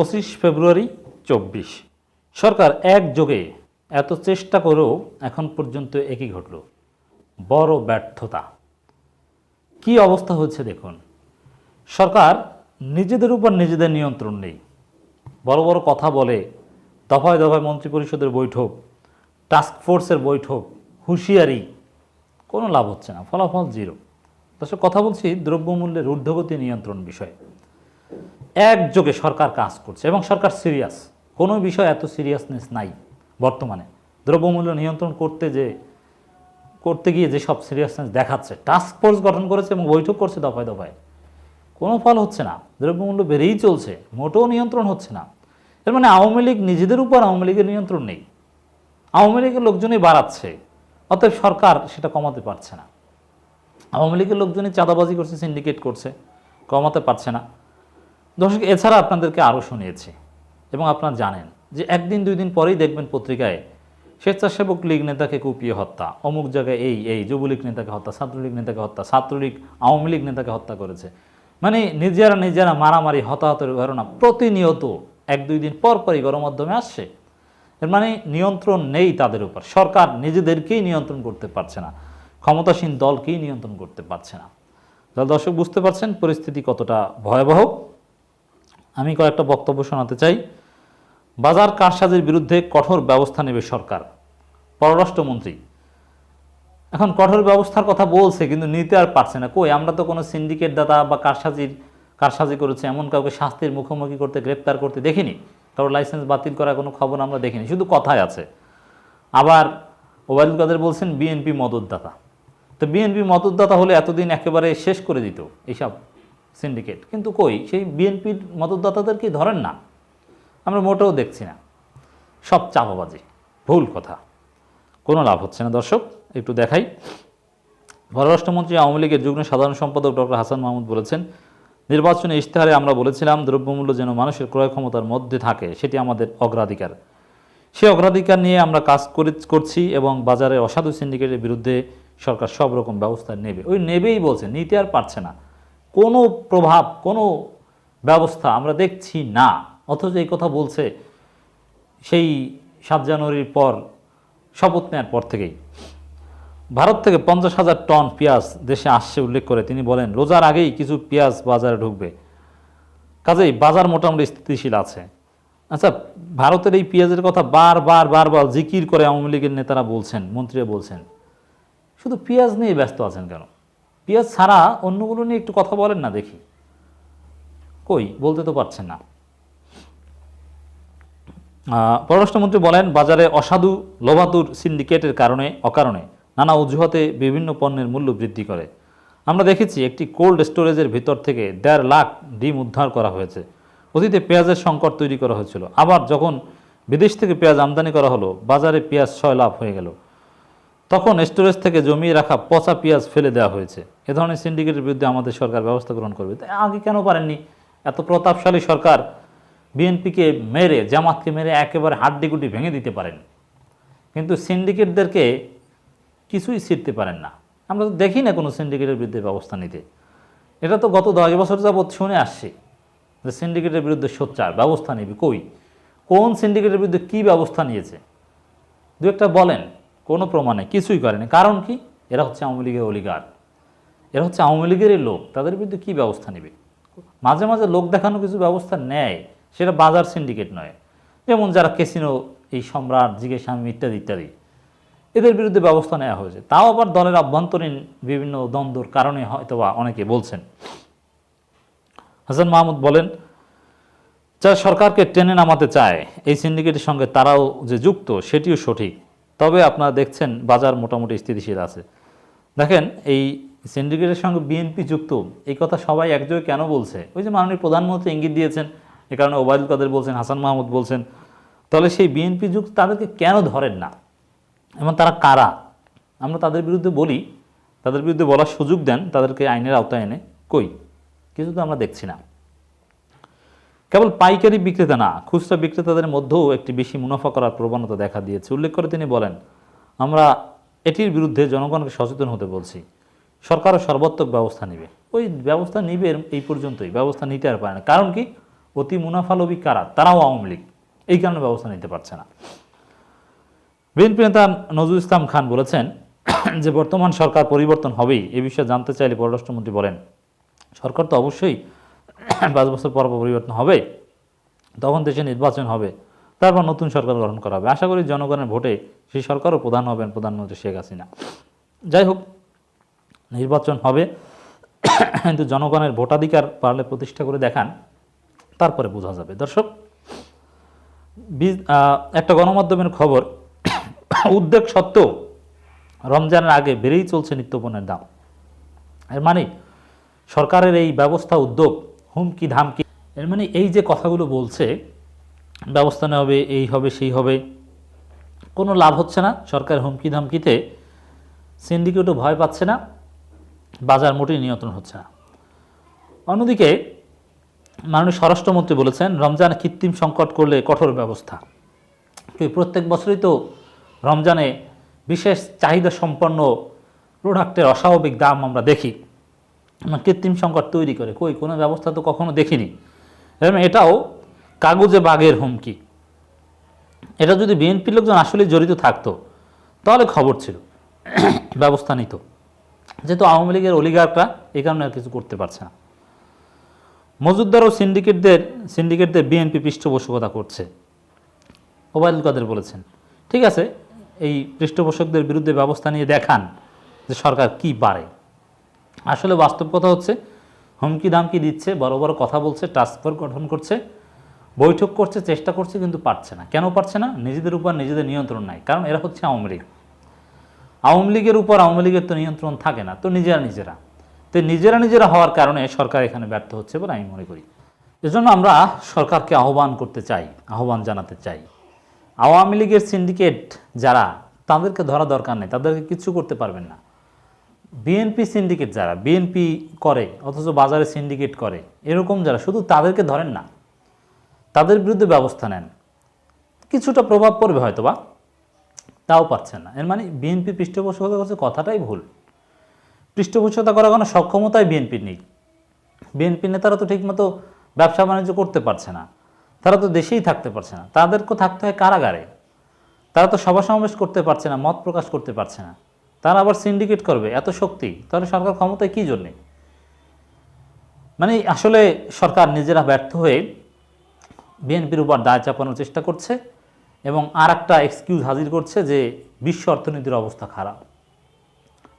পঁচিশ ফেব্রুয়ারি চব্বিশ। সরকার একযোগে এত চেষ্টা করেও এখন পর্যন্ত একই ঘটল। বড় ব্যর্থতা। কি অবস্থা হচ্ছে দেখুন। সরকার নিজেদের উপর নিজেদের নিয়ন্ত্রণ নেই। বড় বড় কথা বলে দফায় দফায় মন্ত্রিপরিষদের বৈঠক টাস্ক ফোর্সের বৈঠক, হুঁশিয়ারি, কোনো লাভ হচ্ছে না, ফলাফল জিরো দর্শক, কথা বলছি দ্রব্যমূল্যের ঊর্ধ্বগতি নিয়ন্ত্রণ বিষয়ে। একযোগে সরকার কাজ করছে এবং সরকার সিরিয়াস কোনো বিষয় এত সিরিয়াসনেস নাই বর্তমানে। দ্রব্যমূল্য নিয়ন্ত্রণ করতে যে, করতে গিয়ে যে সব সিরিয়াসনেস দেখাচ্ছে টাস্ক ফোর্স গঠন করেছে এবং বৈঠক করছে দফায় দফায়, কোনো ফল হচ্ছে না। দ্রব্যমূল্য বেড়েই চলছে, মোটেও নিয়ন্ত্রণ হচ্ছে না। এর মানে আওয়ামী লীগ নিজেদের উপর আওয়ামী লীগের নিয়ন্ত্রণ নেই। আওয়ামী লীগের লোকজনই বাড়াচ্ছে, অতএব সরকার সেটা কমাতে পারছে না। আওয়ামী লীগের লোকজনই চাঁদাবাজি করছে সিন্ডিকেট করছে, কমাতে পারছে না। দর্শক, এছাড়া আপনাদেরকে আরও শুনিয়েছি এবং আপনারা জানেন যে একদিন, দুই দিন পরেই দেখবেন পত্রিকায় স্বেচ্ছাসেবক লীগ নেতাকে কুপিয়ে হত্যা। অমুক জায়গায় এই এই যুবলীগ নেতাকে হত্যা, ছাত্রলীগ নেতাকে হত্যা, ছাত্রলীগ, আওয়ামী লীগ নেতাকে হত্যা করেছে। মানে নিজেরা নিজেরা মারামারি, হতাহতের ঘটনা প্রতিনিয়ত এক, দুই দিন পর পরই গণমাধ্যমে আসছে। এর মানে নিয়ন্ত্রণ নেই তাদের উপর। সরকার নিজেদেরকেই নিয়ন্ত্রণ করতে পারছে না। ক্ষমতাসীন দলকেই নিয়ন্ত্রণ করতে পারছে না। দর্শক, বুঝতে পারছেন পরিস্থিতি কতটা ভয়াবহ। আমি কয়েকটা বক্তব্য শোনাতে চাই। বাজার কারসাজির বিরুদ্ধে কঠোর ব্যবস্থা নেবে সরকার। পররাষ্ট্রমন্ত্রী, এখন কঠোর ব্যবস্থার কথা বলছে কিন্তু নিতে আর পারছে না। কই, আমরা তো কোনো সিন্ডিকেট দাতা বা কারসাজির, কারসাজি করেছে, এমন কাউকে শাস্তির মুখোমুখি করতে, গ্রেপ্তার করতে দেখিনি। কারোর লাইসেন্স বাতিল করার কোনো খবর আমরা দেখিনি, শুধু কথায় আছে। আবার ওবায়দুল কাদের বলছেন, বিএনপি মদতদাতা। তো বিএনপি মদতদাতা হলে এতদিন একেবারে শেষ করে দিত এইসব। সিন্ডিকেট কিন্তু কই? সেই বিএনপির মদতদাতাদেরকে ধরেন না। আমরা মোটেও দেখছি না। সব চাপাবাজি ভুল কথা। কোনো লাভ হচ্ছে না, দর্শক। একটু দেখাই। পররাষ্ট্রমন্ত্রী আওয়ামী লীগের যুগ্ম সাধারণ সম্পাদক ডক্টর হাসান মাহমুদ বলেছেন, নির্বাচনী ইশতেহারে আমরা বলেছিলাম, দ্রব্যমূল্য যেন মানুষের ক্রয় ক্ষমতার মধ্যে থাকে, সেটি আমাদের অগ্রাধিকার। সে অগ্রাধিকার নিয়ে আমরা কাজ করে, করছি এবং বাজারে অসাধু সিন্ডিকেটের বিরুদ্ধে সরকার সব রকম ব্যবস্থা নেবে। ওই নেবেই বলছে, নিতে আর পারছে না। কোনো প্রভাব, কোনো ব্যবস্থা আমরা দেখছি না। অথচ এই কথা বলছে সেই সাত জানুয়ারির পর, শপথ নেওয়ার পর থেকেই। ভারত থেকে পঞ্চাশ হাজার টন পেঁয়াজ দেশে আসছে উল্লেখ করে। তিনি বলেন, রোজার আগেই কিছু পেঁয়াজ বাজারে ঢুকবে। কাজেই বাজার মোটামুটি স্থিতিশীল আছে। আচ্ছা ভারতের এই পেঁয়াজের কথা বারবার বারবার জিকির করে আওয়ামী লীগের নেতারা বলছেন, মন্ত্রীরা বলছেন। শুধু পেঁয়াজ নিয়ে ব্যস্ত আছেন কেন? পেঁয়াজ ছাড়া অন্যগুলো নিয়ে একটু কথা বলেন না দেখি। কই? বলতে তো পারছেন না। পররাষ্ট্রমন্ত্রী বলেন, বাজারে অসাধু লোভাতুর সিন্ডিকেটের কারণে, অকারণে নানা অজুহাতে বিভিন্ন পণ্যের মূল্য বৃদ্ধি করে। আমরা দেখেছি একটি কোল্ড স্টোরেজের ভিতর থেকে দেড় লাখ ডিম উদ্ধার করা হয়েছে। অতীতে পেঁয়াজের সংকট তৈরি করা হয়েছিল। আবার যখন বিদেশ থেকে পেঁয়াজ আমদানি করা হলো, বাজারে পেঁয়াজ ছয় লাভ হয়ে গেল। তখন স্টোরেজ থেকে জমিয়ে রাখা পচা পেঁয়াজ ফেলে দেওয়া হয়েছে। এ ধরনের সিন্ডিকেটের বিরুদ্ধে আমাদের সরকার ব্যবস্থা গ্রহণ করবে। আগে কেন পারেননি? এত প্রতাপশালী সরকার বিএনপিকে মেরে, জামাতকে মেরে একেবারে হাড্ডিগুটি ভেঙে দিতে পারেন। কিন্তু সিন্ডিকেটদেরকে কিছুই ছিঁড়তে পারেন না। আমরা তো দেখি না কোনো সিন্ডিকেটের বিরুদ্ধে ব্যবস্থা নিতে। এটা তো গত দশ বছর যাবৎ শুনে আসছি যে সিন্ডিকেটের বিরুদ্ধে সোচ্চার, ব্যবস্থা নিবি কই? কোন সিন্ডিকেটের বিরুদ্ধে কী ব্যবস্থা নিয়েছে? দু একটা বলেন। কোনো প্রমাণে কিছুই করেনি। কারণ কি? এরা হচ্ছে আওয়ামী লীগের অলিগার। এরা হচ্ছে আওয়ামী লীগেরই লোক। তাদের বিরুদ্ধে কী ব্যবস্থা নেবে? মাঝে মাঝে লোক দেখানো কিছু ব্যবস্থা নেয়। সেটা বাজার সিন্ডিকেট নয়। যেমন যারা কেসিনো এই সম্রাট, জিজ্ঞেস স্বামী ইত্যাদি ইত্যাদি। এদের বিরুদ্ধে ব্যবস্থা নেওয়া হয়েছে। তাও আবার দলের অভ্যন্তরীণ বিভিন্ন দ্বন্দ্বর কারণে হয়তো বা অনেকে বলছেন। হাসান মাহমুদ বলেন যারা সরকারকে টেনে নামাতে চায়, এই সিন্ডিকেটের সঙ্গে তারাও যে যুক্ত, সেটিও সঠিক। তবে আপনারা দেখছেন বাজার মোটামুটি স্থিতিশীল আছে। দেখেন, এই সিন্ডিকেটের সঙ্গে বিএনপি যুক্ত, এই কথা সবাই একযোগে কেন বলছে? ওই যে মাননীয় প্রধানমন্ত্রী ইঙ্গিত দিয়েছেন, এ কারণে ওবায়দুল কাদের বলছেন, হাসান মাহমুদ বলছেন। তাহলে সেই বিএনপি যুক্ত তাদেরকে কেন ধরেন না? এবং তারা কারা? আমরা তাদের বিরুদ্ধে বলি, তাদের বিরুদ্ধে বলার সুযোগ দেন, তাদেরকে আইনের আওতায় এনে কই। কিছু তো আমরা দেখছি না। কেবল পাইকারি বিক্রেতা না, খুচরা বিক্রেতাদের মধ্যেও একটি বেশি মুনাফা করার প্রবণতা দেখা দিয়েছে। উল্লেখ করে তিনি বলেন, আমরা এটির বিরুদ্ধে জনগণকে সচেতন হতে বলছি। সরকারও সর্বাত্মক ব্যবস্থা নেবে। ওই ব্যবস্থা নিবে এই পর্যন্তই, ব্যবস্থা নিতে আর পারে না। কারণ কি? অতি মুনাফালবী কারা? তারাও আওয়ামী লীগ। এই কারণে ব্যবস্থা নিতে পারছে না। বিএনপি নেতা নজরুল ইসলাম খান বলেছেন যে, বর্তমান সরকার পরিবর্তন হবেই। এ বিষয়ে জানতে চাইলে পররাষ্ট্রমন্ত্রী বলেন, সরকার তো অবশ্যই পাঁচ বছর পর পর পরিবর্তন হবে, তখন দেশে নির্বাচন হবে, তারপর নতুন সরকার গঠন করা হবে। আশা করি জনগণের ভোটে সেই সরকারও প্রধান হবেন প্রধানমন্ত্রী শেখ হাসিনা। যাই হোক, নির্বাচন হবে, কিন্তু জনগণের ভোটাধিকার পারলে প্রতিষ্ঠা করে দেখান, তারপরে বোঝা যাবে। দর্শক একটা গণমাধ্যমের খবর, উদ্বেগ সত্ত্বেও রমজানের আগে বেড়েই চলছে নিত্যপণের দাম। এর মানে সরকারের এই ব্যবস্থা, উদ্যোগ হুমকি ধামকি। এর মানে এই যে কথাগুলো বলছে, ব্যবস্থা নেওয়া হবে এই হবে, সেই হবে, কোনো লাভ হচ্ছে না। সরকারের হুমকি ধামকিতে সিন্ডিকেটও ভয় পাচ্ছে না, বাজার মোটেই নিয়ন্ত্রণ হচ্ছে না। অন্যদিকে মাননীয় স্বরাষ্ট্রমন্ত্রী বলেছেন, রমজান কৃত্রিম সংকট করলে কঠোর ব্যবস্থা। প্রত্যেক বছরই তো রমজানে বিশেষ চাহিদা সম্পন্ন প্রোডাক্টের অস্বাভাবিক দাম আমরা দেখি। কৃত্রিম সংকট তৈরি করে। কই? কোনো ব্যবস্থা তো কখনো দেখিনি। এটাও কাগজে বাঘের হুমকি। এটা যদি বিএনপির লোকজন আসলে জড়িত থাকতো, তাহলে খবর ছিল। ব্যবস্থা নিত। যেহেতু আওয়ামী লীগের অলিগাররা এই কারণে আর কিছু করতে পারছে না। মজুদ্দার ও সিন্ডিকেটদের সিন্ডিকেটদের বিএনপি পৃষ্ঠপোষকতা করছে। ওবায়দুল কাদের বলেছেন, ঠিক আছে, এই পৃষ্ঠপোষকদের বিরুদ্ধে ব্যবস্থা নিয়ে দেখান যে সরকার কি পারে। আসলে বাস্তব কথা হচ্ছে, হুমকি দামকি দিচ্ছে, বড় বড় কথা বলছে ফোর্স গঠন করছে, বৈঠক করছে, চেষ্টা করছে, কিন্তু পারছে না। কেন পারছে না? নিজেদের উপর নিজেদের নিয়ন্ত্রণ নাই। কারণ এরা হচ্ছে আওয়ামী লীগ। আওয়ামী লীগের উপর আওয়ামী লীগের তো নিয়ন্ত্রণ থাকে না, তো নিজেরা নিজেরা। তো নিজেরা নিজেরা হওয়ার কারণে সরকার এখানে ব্যর্থ হচ্ছে বলে আমি মনে করি। এজন্য আমরা সরকারকে আহ্বান করতে চাই, আহ্বান জানাতে চাই। আওয়ামী লীগের সিন্ডিকেট যারা, তাদেরকে ধরা দরকার নেই, তাদেরকে কিছু করতে পারবেন না। বিএনপি সিন্ডিকেট যারা বিএনপি করে অথচ বাজারে সিন্ডিকেট করে, এরকম যারা, শুধু তাদেরকে ধরেন না, তাদের বিরুদ্ধে ব্যবস্থা নেন। কিছুটা প্রভাব পড়বে হয়তো বা তাও পাচ্ছেন না। এর মানে বিএনপি পৃষ্ঠপোষকতা করছে কথাটাই ভুল। পৃষ্ঠপোষকতা করার কোনো সক্ষমতাই বিএনপি নেই। বিএনপি নেতারা তো ঠিকমতো ব্যবসা বাণিজ্য করতে পারছে না। তারা তো দেশেই থাকতে পারছে না। তাদেরকেও থাকতে হয় কারাগারে। তারা তো সভা সমাবেশ করতে পারছে না, মত প্রকাশ করতে পারছে না। তারা আবার সিন্ডিকেট করবে, এত শক্তি, তাহলে সরকার ক্ষমতায় কী জন্যে? মানে আসলে সরকার নিজেরা ব্যর্থ হয়ে বিএনপির উপর দায় চাপানোর চেষ্টা করছে এবং আর একটা এক্সকিউজ হাজির করছে যে বিশ্ব অর্থনীতির অবস্থা খারাপ।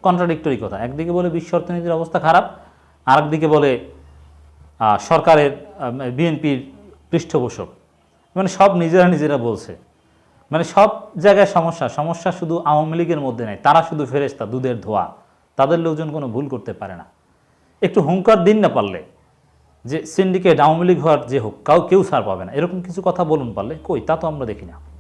কন্ট্রাডিক্টরি কথা, একদিকে বলে বিশ্ব অর্থনীতির অবস্থা খারাপ, আরেকদিকে বলে সরকারের বিএনপির পৃষ্ঠপোষক। মানে সব নিজেরা নিজেরা বলছে। মানে সব জায়গায় সমস্যা সমস্যা শুধু আওয়ামী লীগের মধ্যে নেই, তারা শুধু ফেরেস্তা দুধের ধোয়া, তাদের লোকজন কোনো ভুল করতে পারে না। একটু হুঙ্কার দিন না পারলে, যে সিন্ডিকেট আওয়ামী লীগ হওয়ার যে হোক, কাউ কেউ ছাড় পাবে না। এরকম কিছু কথা বলুন পারলে, কই, তা তো আমরা দেখি না।